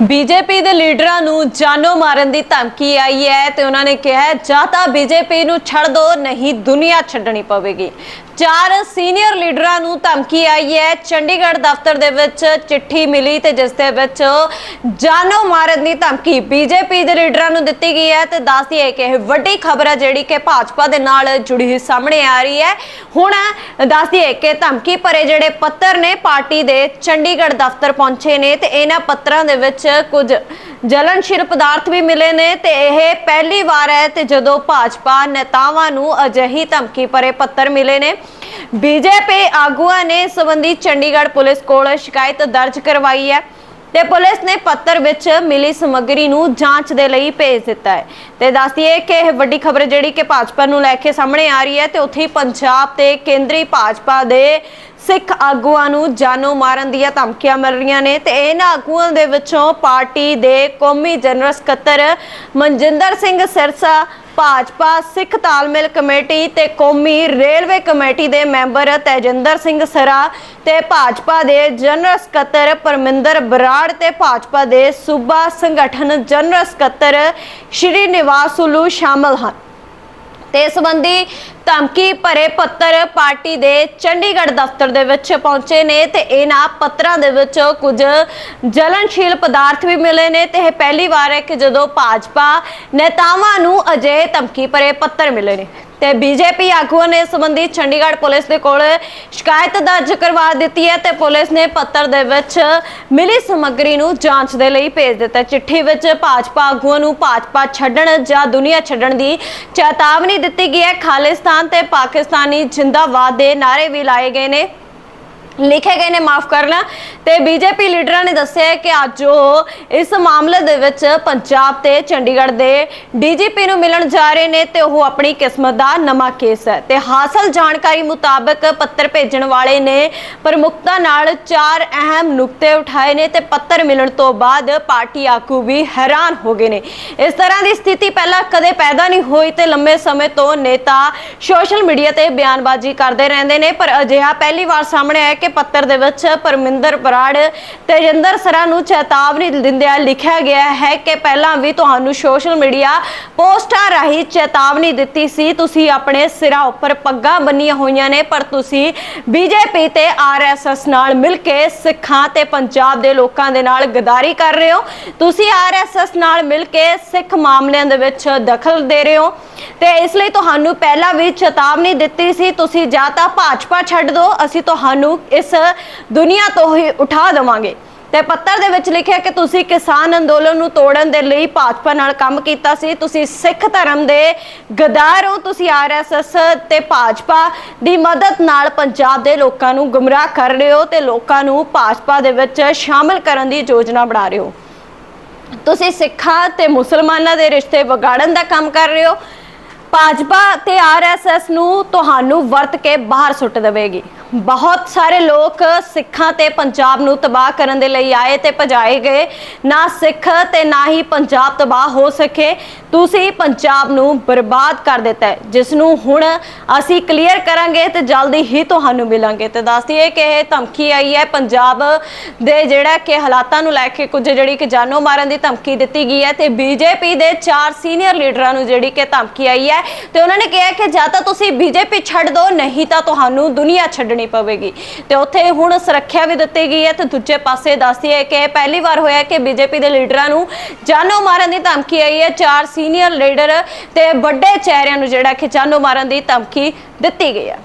BJP ਦੇ ਲੀਡਰਾਂ ਨੂੰ ਜਾਨੋਂ ਮਾਰਨ ਦੀ ਧਮਕੀ ਆਈ ਹੈ ਤੇ ਉਹਨਾਂ ਨੇ ਕਿਹਾ, ਜਾਂ ਤਾਂ ਬੀਜੇਪੀ ਨੂੰ ਛੱਡ ਦਿਓ ਨਹੀਂ ਦੁਨੀਆ ਛੱਡਣੀ ਪਵੇਗੀ। ਚਾਰ ਸੀਨੀਅਰ ਲੀਡਰਾਂ ਨੂੰ ਧਮਕੀ ਆਈ ਹੈ। ਚੰਡੀਗੜ੍ਹ ਦਫ਼ਤਰ ਦੇ ਵਿੱਚ ਚਿੱਠੀ ਮਿਲੀ ਤੇ ਜਿਸ ਦੇ ਵਿੱਚ ਜਾਨੋ ਮਾਰਨ ਦੀ ਧਮਕੀ ਬੀਜੇਪੀ ਦੇ ਲੀਡਰਾਂ ਨੂੰ ਦਿੱਤੀ ਗਈ ਹੈ ਤੇ ਦੱਸਦੀ ਹੈ ਕਿ ਇਹ ਵੱਡੀ ਖਬਰ ਹੈ ਜਿਹੜੀ ਕਿ ਭਾਜਪਾ ਦੇ ਨਾਲ ਜੁੜੀ ਹੋਈ ਸਾਹਮਣੇ ਆ ਰਹੀ ਹੈ। ਹੁਣ ਦੱਸਦੀ ਹੈ ਕਿ ਧਮਕੀ ਭਰੇ ਜਿਹੜੇ ਪੱਤਰ ਨੇ, ਪਾਰਟੀ ਦੇ ਚੰਡੀਗੜ੍ਹ ਦਫ਼ਤਰ ਪਹੁੰਚੇ ਨੇ ਤੇ ਇਹਨਾਂ ਪੱਤਰਾਂ ਦੇ ਵਿੱਚ ਕੁਝ ਜਲਨਸ਼ੀਲ ਪਦਾਰਥ ਵੀ ਮਿਲੇ ਨੇ ਤੇ ਇਹ ਪਹਿਲੀ ਵਾਰ ਹੈ ਤੇ ਜਦੋਂ ਭਾਜਪਾ ਨੇਤਾਵਾਂ ਨੂੰ ਅਜਿਹੀ ਧਮਕੀ ਭਰੇ ਪੱਤਰ ਮਿਲੇ ਨੇ, ਬੀਜੇਪੀ ਆਗੂਆਂ ਨੇ ਇਸ ਸੰਬੰਧੀ ਚੰਡੀਗੜ੍ਹ ਪੁਲਿਸ ਕੋਲ ਸ਼ਿਕਾਇਤ ਦਰਜ ਕਰਵਾਈ ਹੈ। ਤੇ ਪੁਲਿਸ ਨੇ ਪੱਤਰ ਵਿੱਚ ਮਿਲੀ ਸਮੱਗਰੀ ਨੂੰ ਜਾਂਚ ਦੇ ਲਈ ਭੇਜ ਦਿੱਤਾ ਹੈ। ਤੇ ਦੱਸਦੀ ਕਿ ਇਹ ਵੱਡੀ ਖਬਰ ਜਿਹੜੀ ਕਿ ਭਾਜਪਾ ਨੂੰ ਲੈ ਕੇ ਸਾਹਮਣੇ ਆ ਰਹੀ ਹੈ ਤੇ ਉੱਥੇ ਹੀ ਪੰਜਾਬ ਤੇ ਕੇਂਦਰੀ ਭਾਜਪਾ ਦੇ ਸਿੱਖ ਆਗੂਆਂ ਨੂੰ ਜਾਨੋਂ ਮਾਰਨ ਦੀਆਂ ਧਮਕੀਆਂ ਮਿਲ ਰਹੀਆਂ ਨੇ ਤੇ ਇਹਨਾਂ ਆਗੂਆਂ ਦੇ ਵਿੱਚੋਂ ਪਾਰਟੀ ਦੇ ਕੌਮੀ ਜਨਰਲ ਸਕੱਤਰ ਮਨਜਿੰਦਰ ਸਿੰਘ ਸਿਰਸਾ ਭਾਜਪਾ, ਸਿੱਖ ਤਾਲਮੇਲ ਕਮੇਟੀ ਤੇ ਕੌਮੀ ਰੇਲਵੇ ਕਮੇਟੀ ਦੇ ਮੈਂਬਰ ਤੇਜਿੰਦਰ ਸਿੰਘ ਸਰਾ ਤੇ ਭਾਜਪਾ ਦੇ ਜਨਰਲ ਸਕੱਤਰ ਪਰਮਿੰਦਰ ਬਰਾੜ ਤੇ ਭਾਜਪਾ ਦੇ ਸੂਬਾ ਸੰਗਠਨ ਜਨਰਲ ਸਕੱਤਰ ਸ਼੍ਰੀ ਨਿਵਾਸੁਲੂ ਸ਼ਾਮਲ ਹਨ। ਤੇ ਇਸ ਸੰਬੰਧੀ ਧਮਕੀ ਭਰੇ ਪੱਤਰ ਪਾਰਟੀ ਦੇ ਚੰਡੀਗੜ੍ਹ ਦਫ਼ਤਰ ਦੇ ਵਿੱਚ ਪਹੁੰਚੇ ਨੇ ਤੇ ਇਹਨਾਂ ਪੱਤਰਾਂ ਦੇ ਵਿੱਚ ਕੁਝ ਜਲਨਸ਼ੀਲ ਪਦਾਰਥ ਵੀ ਮਿਲੇ ਨੇ ਤੇ ਇਹ ਪਹਿਲੀ ਵਾਰ ਹੈ ਕਿ ਜਦੋਂ ਭਾਜਪਾ ਨੇਤਾਵਾਂ ਨੂੰ ਅਜਿਹੇ ਧਮਕੀ ਭਰੇ ਪੱਤਰ ਮਿਲੇ ਨੇ। ਤੇ ਬੀਜੇਪੀ ਆਗੂਆਂ ਨੇ ਇਸ ਸੰਬੰਧੀ ਚੰਡੀਗੜ੍ਹ ਪੁਲਿਸ ਦੇ ਕੋਲ ਸ਼ਿਕਾਇਤ ਦਰਜ ਕਰਵਾ ਦਿੱਤੀ ਹੈ ਤੇ ਪੁਲਿਸ ਨੇ ਪੱਤਰ ਦੇ ਵਿੱਚ ਮਿਲੀ ਸਮੱਗਰੀ ਨੂੰ ਜਾਂਚ ਦੇ ਲਈ ਭੇਜ ਦਿੱਤਾ। ਚਿੱਠੀ ਵਿੱਚ ਭਾਜਪਾ ਆਗੂਆਂ ਨੂੰ ਭਾਜਪਾ ਛੱਡਣ ਜਾਂ ਦੁਨੀਆ ਛੱਡਣ ਦੀ ਚੇਤਾਵਨੀ ਦਿੱਤੀ ਗਈ ਹੈ। ਖਾਲਿਸਤਾਨ ਤੇ ਪਾਕਿਸਤਾਨੀ ਜਿੰਦਾਬਾਦ ਦੇ ਨਾਰੇ ਵੀ ਲਾਏ ਗਏ ਨੇ। ਲਿਖੇ ਗਏ ਨੇ, ਮਾਫ ਕਰਨਾ। ਤੇ ਬੀਜੇਪੀ ਲੀਡਰਾਂ ਨੇ ਦੱਸਿਆ ਕਿ ਅੱਜ ਉਹ ਇਸ ਮਾਮਲੇ ਦੇ ਵਿੱਚ ਪੰਜਾਬ ਤੇ ਚੰਡੀਗੜ੍ਹ ਦੇ ਡੀਜੀਪੀ ਨੂੰ ਮਿਲਣ ਜਾ ਰਹੇ ਨੇ ਤੇ ਉਹ ਆਪਣੀ ਕਿਸਮਤ ਦਾ ਨਵਾਂ ਕੇਸ ਹੈ। ਤੇ ਹਾਸਲ ਜਾਣਕਾਰੀ ਮੁਤਾਬਕ ਪੱਤਰ ਭੇਜਣ ਵਾਲੇ ਨੇ ਪ੍ਰਮੁਖਤਾ ਨਾਲ ਚਾਰ ਅਹਿਮ ਨੁਕਤੇ ਉਠਾਏ ਨੇ ਤੇ ਪੱਤਰ ਮਿਲਣ ਤੋਂ ਬਾਅਦ ਪਾਰਟੀ ਆਗੂ ਵੀ ਹੈਰਾਨ ਹੋ ਗਏ ਨੇ। ਇਸ ਤਰ੍ਹਾਂ ਦੀ ਸਥਿਤੀ ਪਹਿਲਾਂ ਕਦੇ ਪੈਦਾ ਨਹੀਂ ਹੋਈ ਤੇ ਲੰਮੇ ਸਮੇਂ ਤੋਂ ਨੇਤਾ ਸੋਸ਼ਲ ਮੀਡੀਆ ਤੇ ਬਿਆਨਬਾਜ਼ੀ ਕਰਦੇ ਰਹਿੰਦੇ ਨੇ, ਪਰ ਅਜਿਹਾ ਪਹਿਲੀ ਵਾਰ ਸਾਹਮਣੇ ਆਇਆ ਕਿ ਪੱਤਰ ਦੇ ਵਿੱਚ ਪਰਮਿੰਦਰ ਬਰਾੜ ਤੇਜਿੰਦਰ ਸਰਾ ਨੂੰ ਚੇਤਾਵਨੀ ਦਿੰਦਿਆਂ ਲਿਖਿਆ ਗਿਆ ਹੈ ਕਿ ਪਹਿਲਾਂ ਵੀ ਤੁਹਾਨੂੰ ਸੋਸ਼ਲ ਮੀਡੀਆ ਪੋਸਟਾਂ ਰਾਹੀਂ ਚੇਤਾਵਨੀ ਦਿੱਤੀ ਸੀ। ਤੁਸੀਂ ਆਪਣੇ ਸਿਰਾਂ ਉੱਪਰ ਪੱਗਾਂ ਬੰਨੀਆਂ ਹੋਈਆਂ ਨੇ, ਪਰ ਤੁਸੀਂ ਬੀਜੇਪੀ ਤੇ ਆਰਐਸਐਸ ਨਾਲ ਮਿਲ ਕੇ ਸਿੱਖਾਂ ਤੇ ਪੰਜਾਬ ਦੇ ਲੋਕਾਂ ਦੇ ਨਾਲ ਗਦਾਰੀ ਕਰ ਰਹੇ ਹੋ। ਤੁਸੀਂ ਆਰਐਸਐਸ ਨਾਲ ਮਿਲ ਕੇ ਸਿੱਖ ਮਾਮਲਿਆਂ ਦੇ ਵਿੱਚ ਦਖਲ ਦੇ ਰਹੇ ਹੋ। ਤੇ ਇਸ ਲਈ ਤੁਹਾਨੂੰ ਪਹਿਲਾਂ ਵੀ ਚੇਤਾਵਨੀ ਦਿੱਤੀ ਸੀ। ਤੁਸੀਂ ਜਾਂ ਤਾਂ ਭਾਜਪਾ ਛੱਡ ਦਿਓ। ਅਸੀਂ ਤੁਹਾਨੂੰ ਇਸ ਦੁਨੀਆ ਤੋਂ ਹੀ ਉਠਾ ਦੇਵਾਂਗੇ। ਤੇ ਪੱਤਰ ਦੇ ਵਿੱਚ ਲਿਖਿਆ ਕਿ ਤੁਸੀਂ ਕਿਸਾਨ ਅੰਦੋਲਨ ਨੂੰ ਤੋੜਨ ਦੇ ਲਈ ਭਾਜਪਾ ਨਾਲ ਕੰਮ ਕੀਤਾ ਸੀ। ਤੁਸੀਂ ਸਿੱਖ ਧਰਮ ਦੇ ਗਦਾਰ ਹੋ। ਤੁਸੀਂ ਆਰਐਸਐਸ ਤੇ ਭਾਜਪਾ ਦੀ ਮਦਦ ਨਾਲ ਪੰਜਾਬ ਦੇ ਲੋਕਾਂ ਨੂੰ ਗੁੰਮਰਾਹ ਕਰ ਰਹੇ ਹੋ ਤੇ ਲੋਕਾਂ ਨੂੰ ਭਾਜਪਾ ਦੇ ਵਿੱਚ ਸ਼ਾਮਲ ਕਰਨ ਦੀ ਯੋਜਨਾ ਬਣਾ ਰਹੇ ਹੋ। ਤੁਸੀਂ ਸਿੱਖਾਂ ਤੇ ਮੁਸਲਮਾਨਾਂ ਦੇ ਰਿਸ਼ਤੇ ਵਿਗਾੜਨ ਦਾ ਕੰਮ ਕਰ ਰਹੇ ਹੋ। ਭਾਜਪਾ ਤੇ ਆਰਐਸਐਸ ਨੂੰ ਤੁਹਾਨੂੰ ਵਰਤ ਕੇ ਬਾਹਰ ਸੁੱਟ ਦੇਵੇਗੀ। ਬਹੁਤ ਸਾਰੇ ਲੋਕ ਸਿੱਖਾਂ ਤੇ ਪੰਜਾਬ ਨੂੰ ਤਬਾਹ ਕਰਨ ਦੇ ਲਈ ਆਏ ਤੇ ਭਜਾਏ ਗਏ। ਨਾ ਸਿੱਖ ਤੇ ਨਾ ਹੀ ਪੰਜਾਬ ਤਬਾਹ ਹੋ ਸਕੇ। ਤੁਸੀਂ ਪੰਜਾਬ ਨੂੰ ਬਰਬਾਦ ਕਰ ਦਿੱਤਾ ਹੈ। ਜਿਸ ਨੂੰ ਹੁਣ ਅਸੀਂ ਕਲੀਅਰ ਕਰਾਂਗੇ ਤੇ ਜਲਦੀ ਹੀ ਤੁਹਾਨੂੰ ਮਿਲਾਂਗੇ। ਤੇ ਦੱਸਦੀ ਹੈ ਕਿ ਇਹ ਧਮਕੀ ਆਈ ਹੈ। ਪੰਜਾਬ ਦੇ ਜਿਹੜਾ ਕਿ ਹਾਲਾਤਾਂ ਨੂੰ ਲੈ ਕੇ ਕੁਝ ਜਿਹੜੀ ਕਿ ਜਾਨੋਂ ਮਾਰਨ ਦੀ ਧਮਕੀ ਦਿੱਤੀ ਗਈ ਹੈ ਤੇ ਬੀਜੇਪੀ ਦੇ ਚਾਰ ਸੀਨੀਅਰ ਲੀਡਰਾਂ ਨੂੰ ਜਿਹੜੀ ਕਿ ਧਮਕੀ ਆਈ ਹੈ। ਤੇ ਉਹਨਾਂ ਨੇ ਕਿਹਾ ਕਿ ਜਾਂ ਤਾਂ ਤੁਸੀਂ ਬੀਜੇਪੀ ਛੱਡ ਦਿਓ, ਨਹੀਂ ਤਾਂ ਤੁਹਾਨੂੰ ਦੁਨੀਆ ਛੱਡਣੀ ਪਵੇਗੀ। ਤੇ ਉੱਥੇ ਹੁਣ ਸੁਰੱਖਿਆ ਵੀ ਦਿੱਤੀ ਗਈ ਹੈ ਤੇ ਦੂਜੇ ਪਾਸੇ ਦੱਸਦੀ ਹੈ ਕਿ ਪਹਿਲੀ ਵਾਰ ਹੋਇਆ ਕਿ ਬੀਜੇਪੀ ਦੇ ਲੀਡਰਾਂ ਨੂੰ ਜਾਨੋਂ ਮਾਰਨ ਦੀ ਧਮਕੀ ਆਈ ਹੈ। ਚਾਰ ਸੀਨੀਅਰ ਲੀਡਰ ਤੇ ਵੱਡੇ ਚਿਹਰਿਆਂ ਨੂੰ ਜਿਹੜਾ ਕਿ ਜਾਨੋਂ ਮਾਰਨ ਦੀ ਧਮਕੀ ਦਿੱਤੀ ਗਈ ਹੈ।